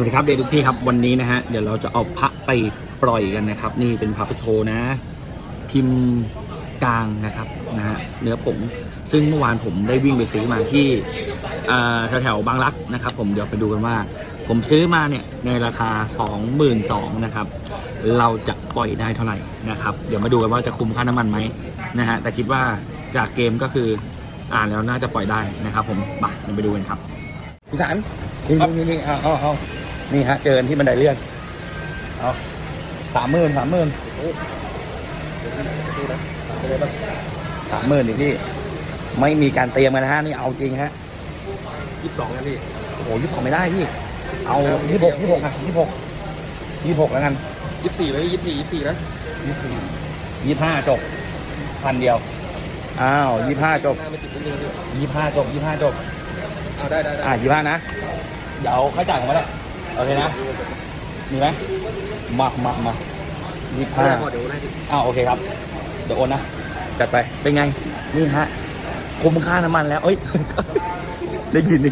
วัสดีครับเด็กทุกที่ครับวันนี้นะฮะเดี๋ยวเราจะเอาพระไปปล่อยกันนะครับ นี่เป็นพระพุทโธนะ พิมพ์กลางนะครับนะฮะเนื้อผงซึ่งเมื่อวานผมได้วิ่งไปซื้อมาที่อ่าแถวๆบางรักนะครับ ผมเดี๋ยวไปดูกันว่า ผมซื้อมาเนี่ยในราคา 22,000นะครับเราจะปล่อยได้เท่าไหร่นะครับ เดี๋ยวมาดูกันว่าจะคุ้มค่าน้ำมันไหมนะฮะแต่คิดว่าจากเกมก็คืออ่านแล้วน่าจะปล่อยได้นะครับ ผมไปเดี๋ยวไปดูกันครับพี่สารนี่นี่นี่เอาเอาเอา นี่ฮะ เจอกันที่บันไดเลื่อน เอาสามหมื่นสามหมื่นสามหมื่นดิพี่ ไม่มีการเตรียมกันนะฮะ นี่เอาจริงฮะยี่สิบสองนะพี่โอ้โหยี่สิบสองไม่ได้พี่ เอายี่สิบหกยี่สิบหกอะยี่สิบหกยี่สิบหกแล้วกันยี่สิบสี่ไหมยี่สิบสี่ยี่สิบสี่นะยี่สิบยี่สิบห้าจบพันเดียว อ้าวยี่สิบห้าจบหน้าไม่ติดนิดนึงพี่ยี่สิบห้าจบยี่สิบห้าจบ เอาได้ได้ได้อะยี่สิบห้านะ เดี๋ยวเอาค่าจ่ายของมาเลยโอเคนะ มีไหมมามามายี่สิบเอาห้าได้พอเดี๋ยวได้ดิอ้าวโอเคครับ เดี๋ยวโอนนะ จัดไป เป็นไง นี่ฮะ คุ้มค่าน้ำมันแล้ว เอ้ย ได้ยินดิ